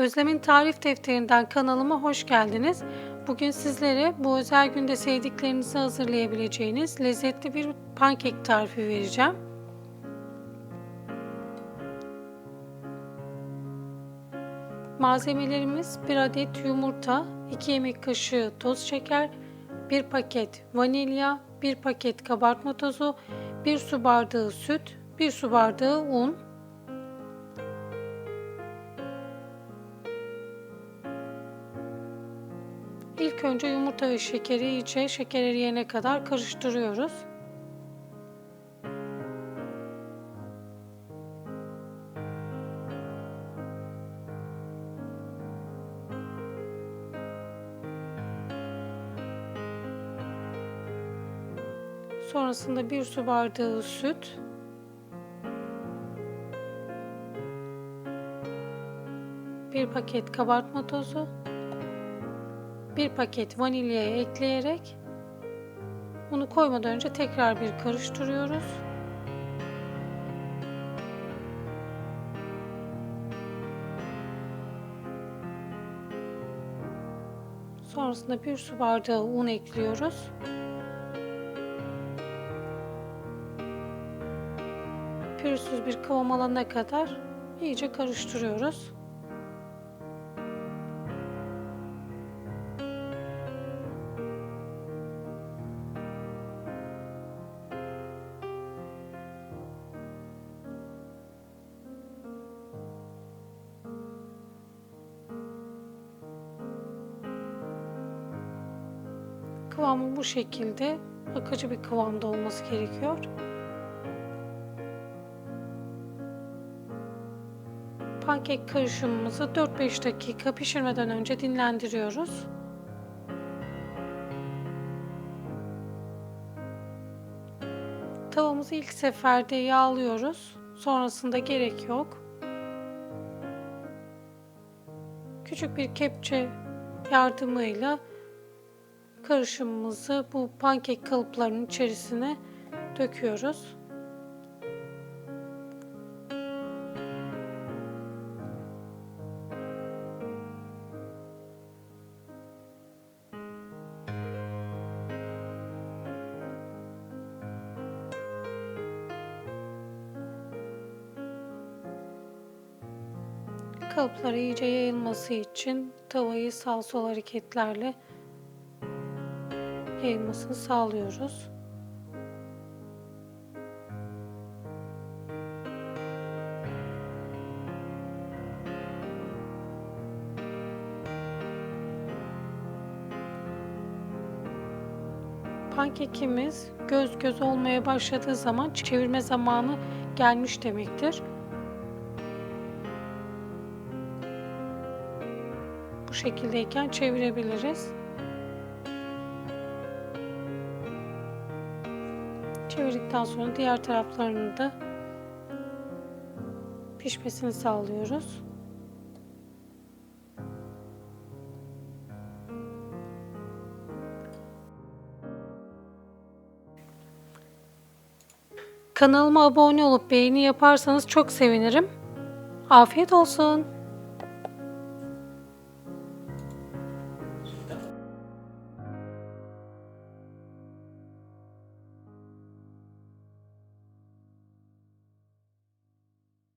Özlem'in tarif defterinden kanalıma hoş geldiniz. Bugün sizlere bu özel günde sevdiklerinizi hazırlayabileceğiniz lezzetli bir pankek tarifi vereceğim. Malzemelerimiz 1 adet yumurta, 2 yemek kaşığı toz şeker, 1 paket vanilya, 1 paket kabartma tozu, 1 su bardağı süt, 1 su bardağı un, İlk önce yumurta ve şekeri iyice şeker eriyene kadar karıştırıyoruz. Sonrasında bir su bardağı süt, bir paket kabartma tozu, bir paket vanilyayı ekleyerek bunu koymadan önce tekrar bir karıştırıyoruz. Sonrasında bir su bardağı un ekliyoruz. Pürüzsüz bir kıvam alana kadar iyice karıştırıyoruz. Kıvamı bu şekilde akıcı bir kıvamda olması gerekiyor. Pankek karışımımızı 4-5 dakika pişirmeden önce dinlendiriyoruz. Tavamızı ilk seferde yağlıyoruz. Sonrasında gerek yok. Küçük bir kepçe yardımıyla karışımımızı bu pankek kalıplarının içerisine döküyoruz. Kalıplara iyice yayılması için tavayı sağ sol hareketlerle yayılmasını sağlıyoruz. Pankekimiz göz göz olmaya başladığı zaman çevirme zamanı gelmiş demektir. Bu şekildeyken çevirebiliriz. Çevirdikten sonra diğer taraflarını da pişmesini sağlıyoruz. Kanalıma abone olup beğeni yaparsanız çok sevinirim. Afiyet olsun.